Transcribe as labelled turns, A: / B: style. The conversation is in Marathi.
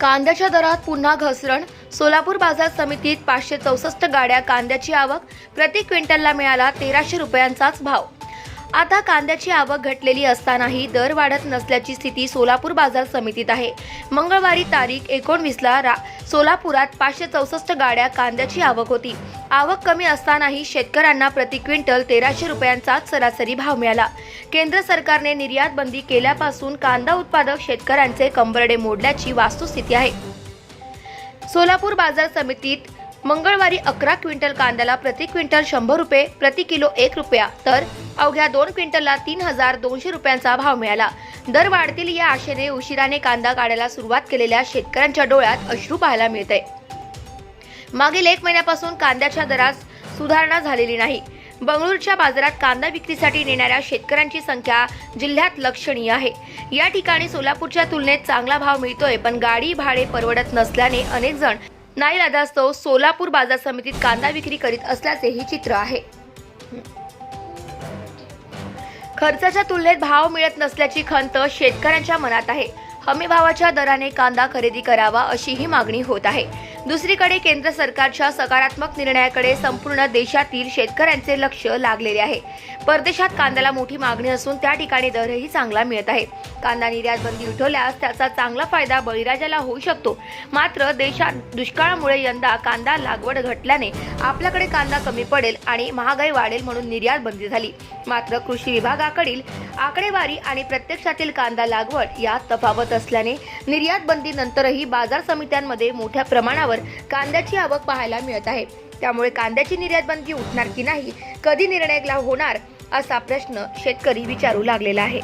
A: कांद्याच्या दरात पुन्हा घसरण. सोलापूर बाजार समितीत पाचशे चौसष्ट गाड्या कांद्याची आवक. प्रति क्विंटलला मिळाला तेराशे रुपयांचाच भाव. आता कांद्याची आवक घटलेली असतानाही दर वाढत नसल्याची स्थिती सोलापूर बाजार समितीत आहे. मंगळवारी तारीख एकोणवीसला रा सोलापुरात पाचशे चौसष्ट गाड्या कांद्याची आवक होती. आवक कमी असतानाही शेतकऱ्यांना प्रति क्विंटल तेराशे रुपयांचाच सरासरी भाव मिळाला. केंद्र सरकारने निर्यात बंदी केल्यापासून कांदा उत्पादक शेतकऱ्यांचे कंबरडे मोडल्याची वास्तुस्थिती आहे. सोलापूर बाजार समितीत मंगळवारी अकरा क्विंटल कांद्याला प्रति क्विंटल शंभर रुपये प्रति किलो एक रुपया तर अवघ्या दोन क्विंटलला तीन हजार दोनशे रुपयांचा भाव मिळाला. दर वाढतील या आशेने उशिराने कांदा काढायला सुरुवात केलेल्या शेतकऱ्यांच्या डोळ्यात अश्रू पाहायला मिळते मागील एक महिन्यापासून कांद्याच्या दरात सुधारणा झालेली नाही. बंगळूरच्या बाजारात कांदा विक्रीसाठी नेणाऱ्या शेतकऱ्यांची संख्या जिल्ह्यात लक्षणीय आहे. या ठिकाणी सोलापूरच्या तुलनेत चांगला भाव मिळतोय पण गाडी भाडे परवडत नसल्याने अनेक जण नाईलाजास्तव सोलापूर बाजार समितीत कांदा विक्री करीत असल्याचेही चित्र आहे. खर्चाच्या तुलनेत भाव मिळत नसल्याची खंत शेतकऱ्यांच्या मनात आहे. हमी भावाच्या दराने कांदा खरेदी करावा अशीही मागणी होत आहे. दुसरीकडे केंद्र सरकारच्या सकारात्मक निर्णयाकडे संपूर्ण देशातील शेतकऱ्यांचे लक्ष लागलेले आहे. परदेशात कांद्याला मोठी मागणी असून त्या ठिकाणी दरही चांगला मिळत आहे. कांदा निर्यात बंदी उठवल्यास त्याचा चांगला फायदा बळीराजाला होऊ शकतो. मात्र देशात दुष्काळामुळे यंदा कांदा लागवड घटल्याने आपल्याकडे कांदा कमी पडेल आणि महागाई वाढेल म्हणून निर्यात बंदी झाली. मात्र कृषी विभागाकडील आकडेवारी आणि प्रत्यक्षातील कांदा लागवड यात तफावत असल्याने निर्यात बंदीनंतरही बाजार समित्यांमध्ये मोठ्या प्रमाणावर कांद्याची आवक पाहायला मिळत आहे. त्यामुळे कांद्याची निर्यात बंदी उठणार की नाही कधी निर्णय होणार असा प्रश्न शेतकरी विचारू लागलेला आहे.